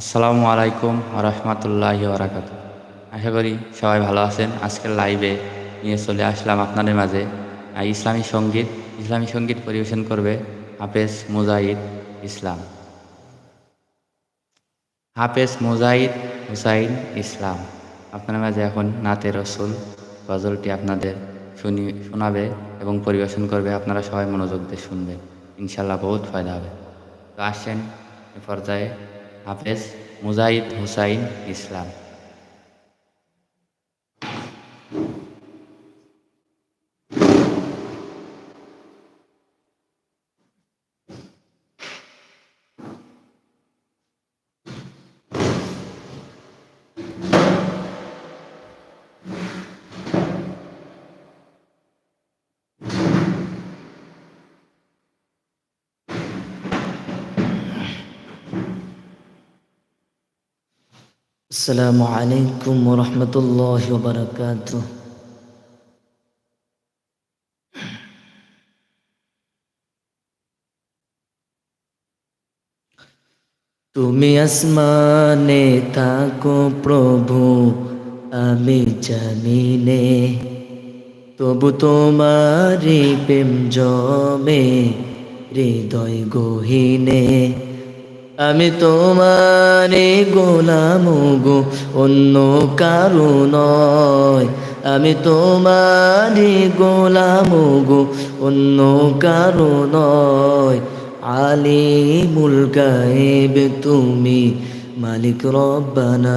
আসসালামু আলাইকুম রহমতুল্লাহি ওরাকাত আশা করি সবাই ভালো আছেন। আজকের লাইভে নিয়ে চলে আসলাম আপনাদের মাঝে। ইসলামী সংগীত। ইসলামী সংগীত পরিবেশন করবে হাফেজ মুজাহিদ ইসলাম। হাফেজ মুজাহিদ হুসাইন ইসলাম। আপনার মাঝে এখন নাতে রসুল গজলটি আপনাদের শুনি, শোনাবে এবং পরিবেশন করবে। আপনারা সবাই মনোযোগ দিয়ে শুনবেন। ইনশাল্লাহ বহুত ফায়দা হবে। তো আসছেন এ পর্যায়ে হাফেজ মুজাহিদ হুসাইন ইসলাম। السلام عليكم ورحمة الله وبركاته তুমি আসমানে থাকো প্রভু আমি জানি নে তবু তোমারি প্রেম জমে হৃদয় গহিনে আমি তোমারে গোলাম গো, অন্য কারও নয়। আমি তোমারে গোলাম গো, অন্য কারও নয়। আলিমুল গায়েব তুমি মালিক রব্বানা।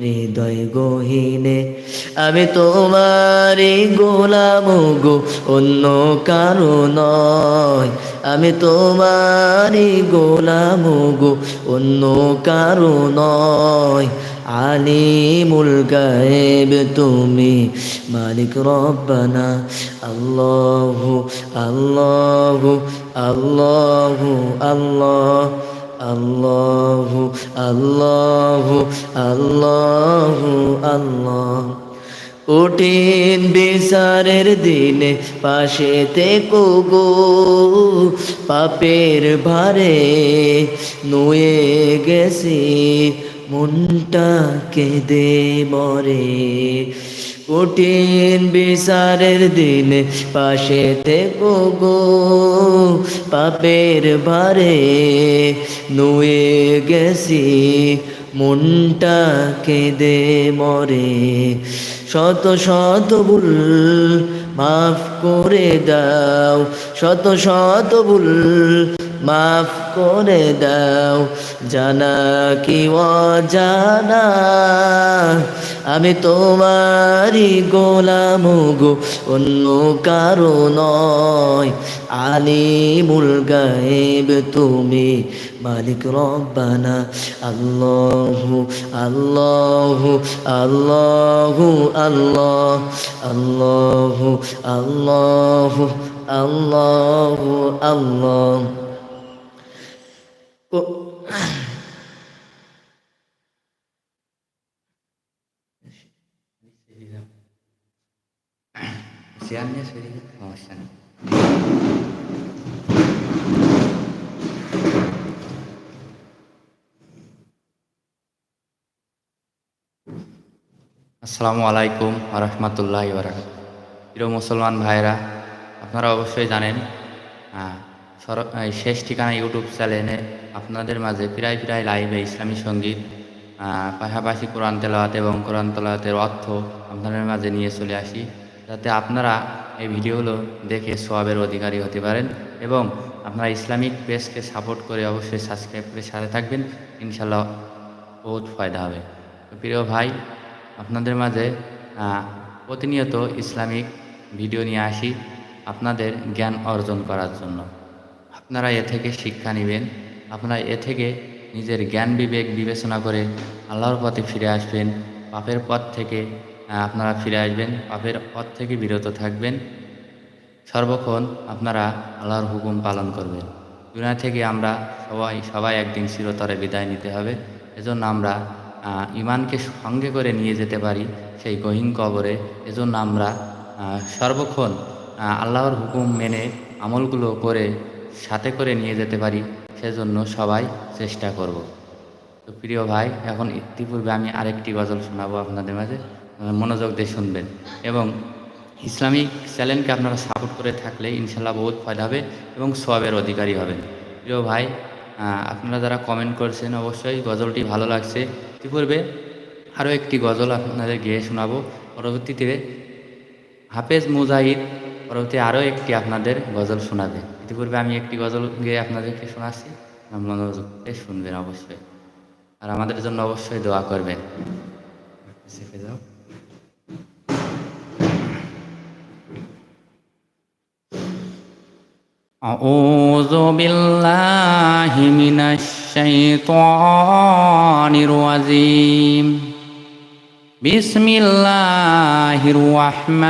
হৃদয় গহিনে, আমি তোমারি গোলাম গো, অন্য কারও নয়। আমি তোমারি গোলাম গো, অন্য কারও নয়। আলিমুল গায়েব তুমি, মালিক রব্বানা, আল্লাহু আল্লাহু আল্লাহু, আল্লাহ। আল্লাহু আল্লাহু আল্লাহু, আল্লাহ। কঠিন বিচারের দিনে পাশে থেকো গো, পাপের ভারে নুয়ে গেছি মনটা কেঁদে মরে। কঠিন বিচারের দিনে, পাশে থেকো গো পাপের ভারে। নুয়ে গেছি, মনটা কেঁদে মরে। শত শত ভুল মাফ করে দাও, শত শত ভুল মাফ করে দাও। জানা কি অজানা? আমি তোমারই গোলাম গো, অন্য কারও নয়। আলিমুল গায়েব তুমি, মালিক রব্বানা। আল্লাহু আল্লাহু আল্লাহু, আল্লাহ, আল্লাহু আল্লাহু আল্লাহু। আল্লাহ আসসালামু আলাইকুম রহমতুল্লাহ বারাকাত প্রিয় মুসলমান ভাইরা আপনারা অবশ্যই জানেন শেষ ঠিকানা ইউটিউব চ্যানেলে আপনাদের মাঝে প্রায় প্রায় লাইভে ইসলামী সংগীত পাশাপাশি কোরআন তেলাওয়াত এবং কোরআন তেলাওয়াতের অর্থ আপনাদের মাঝে নিয়ে চলে আসি, যাতে আপনারা এই ভিডিওগুলো দেখে সোয়াবের অধিকারী হতে পারেন এবং আপনারা ইসলামিক পেজকে সাপোর্ট করে অবশ্যই সাবস্ক্রাইব করে সাথে থাকবেন ইনশাল্লাহ বহুত ফায়দা হবে। প্রিয় ভাই, আপনাদের মাঝে প্রতিনিয়ত ইসলামিক ভিডিও নিয়ে আসি আপনাদের জ্ঞান অর্জন করার জন্য। আপনারা এ থেকে শিক্ষা নেবেন, আপনারা এ থেকে নিজের জ্ঞান বিবেক বিবেচনা করে আল্লাহর পথে ফিরে আসবেন। পাপের পথ থেকে আপনারা ফিরে আসবেন। পাপের পথ থেকে বিরত থাকবেন। সর্বক্ষণ আপনারা আল্লাহর হুকুম পালন করবেন। দুনিয়া থেকে আমরা সবাই সবাই একদিন চিরতরে বিদায় নিতে হবে। এজন্য আমরা ইমানকে সঙ্গে করে নিয়ে যেতে পারি সেই গহীন কবরে। এজন্য আমরা সর্বক্ষণ আল্লাহর হুকুম মেনে আমলগুলো করে, সাথে করে নিয়ে যেতে পারি। সেজন্য সবাই চেষ্টা করব। তো প্রিয় ভাই, এখন ইতিপূর্বে আমি আরেকটি গজল শোনাবো আপনাদের মাঝে। মনোযোগ দিয়ে শুনবেন। এবং ইসলামিক চ্যানেলকে আপনারা সাপোর্ট করে থাকলে ইনশাল্লাহ বহুত ফায়দা হবে এবং সবের অধিকারী হবেন। প্রিয় ভাই আপনারা যারা কমেন্ট করছেন অবশ্যই গজলটি ভালো লাগছে। ইতিপূর্বে আরও একটি গজল আপনাদের গেয়ে শোনাবো। পরবর্তীতে হাফেজ মুজাহিদ পরবর্তী আরও একটি আপনাদের গজল শোনাবে। ইতিপূর্বে আমি একটি গজল গেয়ে আপনাদেরকে শোনাচ্ছি আপনারা মনোযোগ দিয়ে শুনবেন অবশ্যই আর আমাদের জন্য অবশ্যই দোয়া করবেন শিখে যাও أعوذ بالله من الشيطان الرجيم بسم الله الرحمن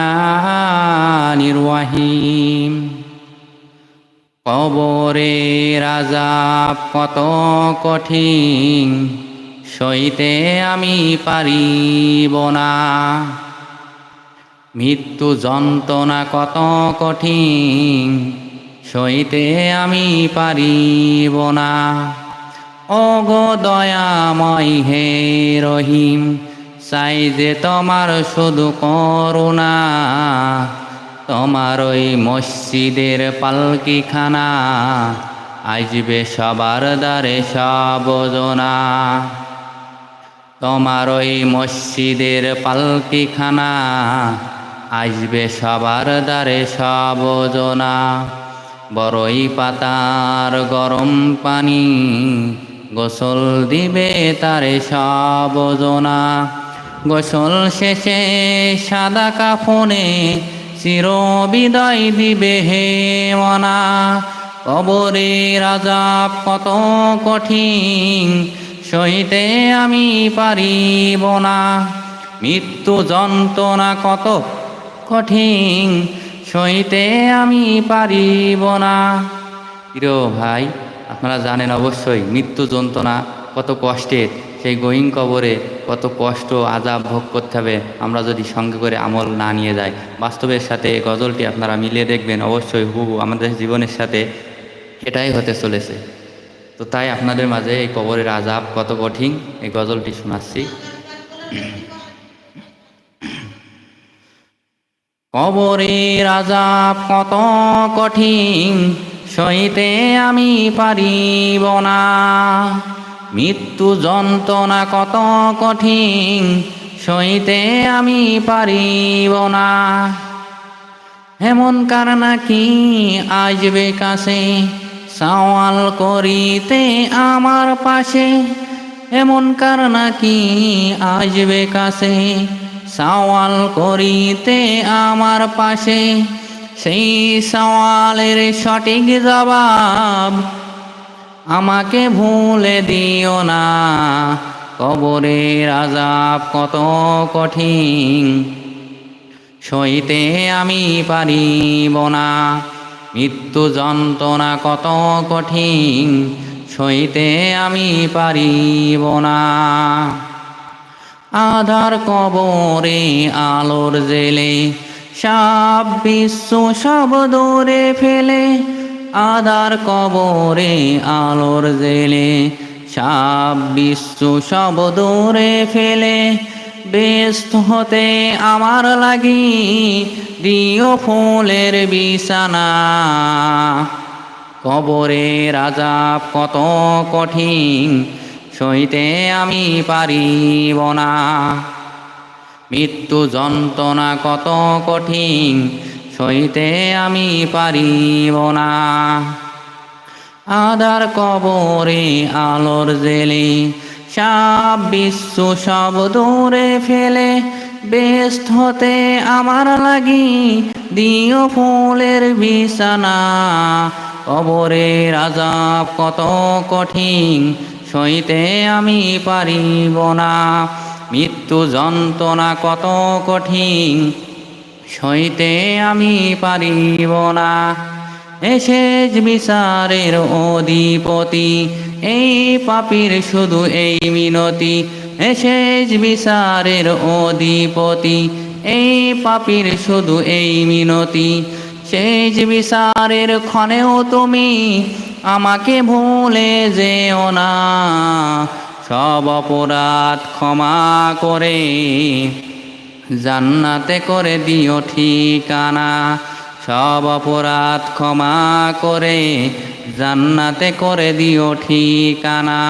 الرحيم কবরের আজাব কত কঠিন, সইতে আমি পারিব না। মৃত্যু যন্ত্রণা কত কঠিন, সইতে আমি পারিব না। অগো দয়াময় হে রহিম, চাই যে তোমার শুধু করুণা তোমার ওই মসজিদের পালকিখানা, আসবে সবার দ্বারে সবজনা তোমার ওই মসজিদের পালকিখানা, আসবে সবার দ্বারে সবজনা বড়ই পাতার গরম পানি গোসল দিবে তারে সবজনা গোসল শেষে সাদা কাফনে চির বিদায় দিবে হে মনা কবরে রাজাব কত কঠিন, সইতে আমি পারিব না। মৃত্যু যন্ত্রণা কত কঠিন, সইতে আমি পারিব না। প্রিয় ভাই, আপনারা জানেন অবশ্যই মৃত্যু যন্ত্রণা কত কষ্টের। সেই গহীন কবরে কত কষ্ট আজাব ভোগ করতে হবে। আমরা যদি সঙ্গে করে আমল না নিয়ে যাই, বাস্তবের সাথে গজলটি আপনারা মিলিয়ে দেখবেন। অবশ্যই হুবু আমাদের জীবনের সাথে এটাই হতে চলেছে। তো তাই আপনাদের মাঝে এই কবরের আজাব কত কঠিন, এই গজলটি শোনাচ্ছি। কবরের আজাব কত কঠিন, সইতে আমি পারিব না। মৃত্যু যন্ত্রণা কত কঠিন, সইতে আমি পারিব না। হেমন কার নাকি আসবে কাছে? সওয়াল করিতে আমার পাশে। এমন কার নাকি আসবে কাছে? সওয়াল করিতে আমার পাশে। সেই সওয়ালের সঠিক জবাব আমাকে ভুলে দিও না। কবরের আজাব কত কঠিন। সইতে আমি পারিব না। মৃত্যু যন্ত্রণা কত কঠিন। সইতে আমি পারিব না। আধার কবরে, আলোর জেলে সব বিশ্ব সব দূরে ফেলে আধার কবরে আলোর জেলে সব বিশ্ব সব দূরে ফেলে। ব্যস্ত হতে আমার লাগি দিও ফুলের বিছানা। কবরের আজাব কত কঠিন, সইতে আমি পারিব না। মৃত্যু যন্ত্রণা কত কঠিন সইতে আমি পারিব না। আধার কবরে আলোর জেলে সব বিশ্ব সব দূরে ফেলে, ব্যস্ত হতে আমার লাগি দিও ফুলের বিছানা। কবরের আজাব কত কঠিন, সইতে আমি পারিব না। মৃত্যু যন্ত্রণা কত কঠিন সইতে আমি পারিব না। এসেজ বিচারের অধিপতি, এই পাপীর শুধু এই মিনতি। এসেজ বিচারের অধিপতি, এই পাপীর শুধু এই মিনতি। সেজ বিচারের ক্ষণেও তুমি আমাকে ভুলে যেও না। সব অপরাধ ক্ষমা করে জান্নাতে করে দিও ঠিকানা। সব অপরাধ ক্ষমা করে জান্নাতে করে দিও ঠিকানা।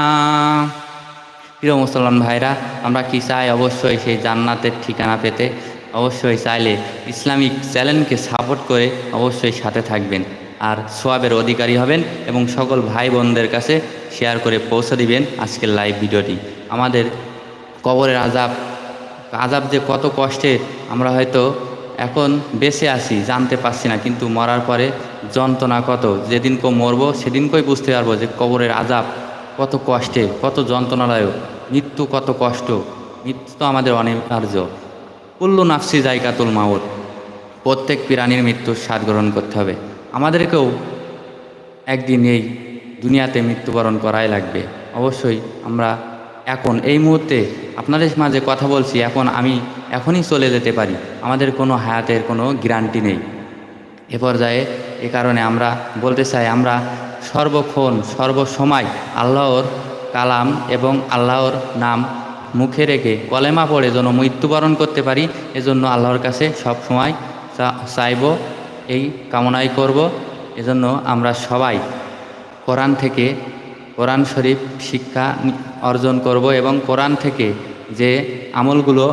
প্রিয় মুসলমান ভাইরা, আমরা কি চাই অবশ্যই সেই জান্নাতের ঠিকানা পেতে? অবশ্যই চাইলে ইসলামিক চ্যানেলকে সাপোর্ট করে অবশ্যই সাথে থাকবেন। আর সোয়াবের অধিকারী হবেন এবং সকল ভাই বোনদের কাছে শেয়ার করে পৌঁছে দিবেন আজকের লাইভ ভিডিওটি। আমাদের কবরের আজাব আজাব যে কত কষ্টে আমরা হয়তো এখন বেঁচে আছি, জানতে পারছি না, কিন্তু মরার পরে যন্ত্রণা কত যেদিনকে মরবো সেদিনকেই বুঝতে পারব যে কবরের আজাব কত কষ্টে, কত যন্ত্রণাদায়ক, মৃত্যু কত কষ্ট, মৃত্যু তো আমাদের অনিবার্য। কুল্লু নাফসি জায়গাতুল মাউত, প্রত্যেক প্রাণীর মৃত্যুর স্বাদ গ্রহণ করতে হবে। আমাদেরকেও একদিন এই দুনিয়াতে মৃত্যুবরণ করাই লাগবে। অবশ্যই আমরা এখন এই মুহূর্তে আপনাদের মাঝে কথা বলছি, এখন আমি এখনই চলে যেতে পারি। আমাদের কোনো হায়াতের কোনো গ্যারান্টি নেই। এ পর্যায়ে এ কারণে আমরা বলতে চাই, আমরা সর্বক্ষণ, সর্বসময় আল্লাহর কালাম এবং আল্লাহর নাম মুখে রেখে কলেমা পড়ে যেন মৃত্যুবরণ করতে পারি, এজন্য আল্লাহর কাছে সব সময় চাইব, এই কামনাই করব। এজন্য আমরা সবাই কোরআন থেকে কোরআন শরীফ শিক্ষা অর্জন করব এবং কোরআন থেকে যে আমলগুলো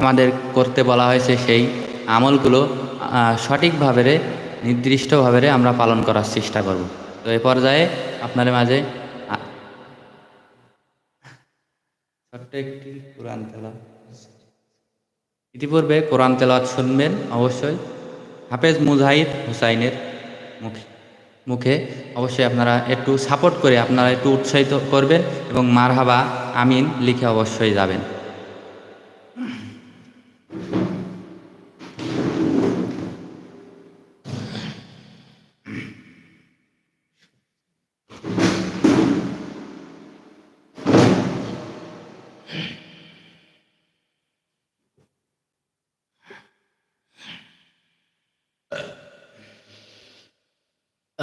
আমাদের করতে বলা হয়েছে, সেই আমলগুলো সঠিকভাবে, নির্দিষ্টভাবে আমরা পালন করার চেষ্টা করব। তো এ পর্যায়ে আপনাদের মাঝে ছোট্ট একটি কোরআন তেলাওয়াত ইতিপূর্বে কোরআন তেলাওয়াত শুনবেন অবশ্যই। হাফেজ মুজাহিদ হুসাইনের মুখে। মুখে, অবশ্যই আপনারা একটু সাপোর্ট করে আপনারা একটু উৎসাহিত করবেন এবং মারহাবা আমিন লিখে অবশ্যই যাবেন।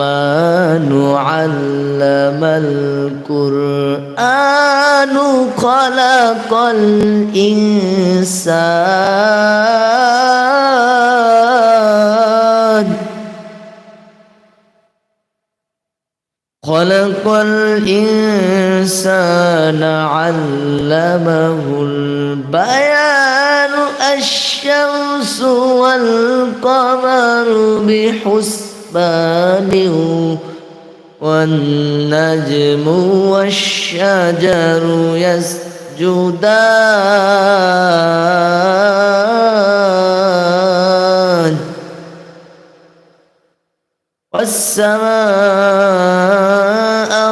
الرحمن علم القرآن خلق الإنسان. خلق الإنسان علمه البيان. الشمس والقمر بحسبان والنجم والشجر يسجدان والسماء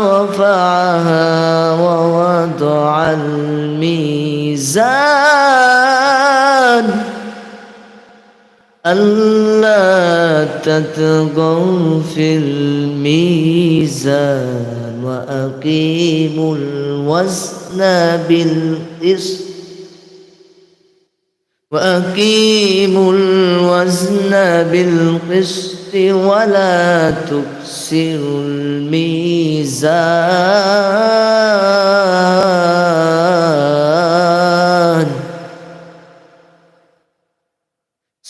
رفعها ووضع الميزان ألا تطغوا في الميزان وأقيموا الوزن بالقسط. وأقيموا الوزن بالقسط ولا تكسروا الميزان.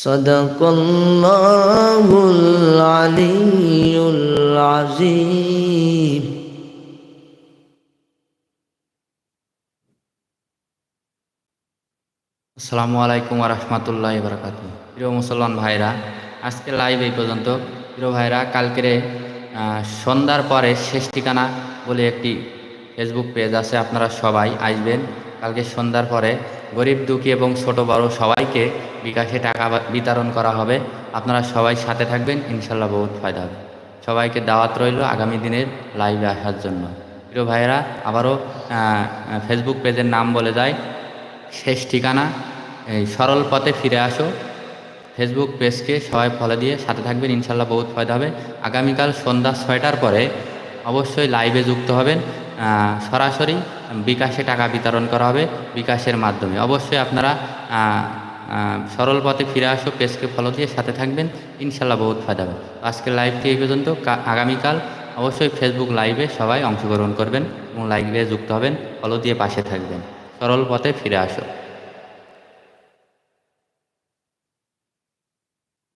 صدق الله العلي العظيم আসসালামু আলাইকুম রহমতুল্লাহ বরকাত প্রিয় মুসলমান ভাইরা আজকে লাইভ এই পর্যন্ত প্রিয় ভাইরা কালকেরে আহ, সন্ধ্যার পরে শেষ ঠিকানা বলে একটি ফেসবুক পেজ আছে আপনারা সবাই আসবেন কালকে সন্ধ্যার পরে গরিব, দুঃখী এবং ছোট বড় সবাইকে বিকাশে টাকা বিতরণ করা হবে। আপনারা সবাই সাথে থাকবেন ইনশাল্লাহ বহুত ফায়দা হবে। সবাইকে দাওয়াত রইল আগামী দিনের লাইভে আসার জন্য। প্রিয় ভাইরা আবারও ফেসবুক পেজের নাম বলে যায় শেষ ঠিকানা, এই সরল পথে ফিরে আসো। ফেসবুক পেজকে সবাই ফলো দিয়ে সাথে থাকবেন ইনশাল্লাহ বহুত ফায়দা হবে। আগামীকাল সন্ধ্যা ছয়টার পরে অবশ্যই লাইভে যুক্ত হবেন। সরাসরি বিকাশে টাকা বিতরণ করা হবে বিকাশের মাধ্যমে। অবশ্যই আপনারা সরল পথে ফিরে আসো, পেজকে ফলো দিয়ে সাথে থাকবেন ইনশাল্লাহ বহুত ফায়দা হবে। আজকের লাইভটি এই পর্যন্ত। আগামীকাল অবশ্যই ফেসবুক লাইভে সবাই অংশগ্রহণ করবেন এবং লাইভে যুক্ত হবেন ফলো দিয়ে পাশে থাকবেন। সরল পথে ফিরে আসো।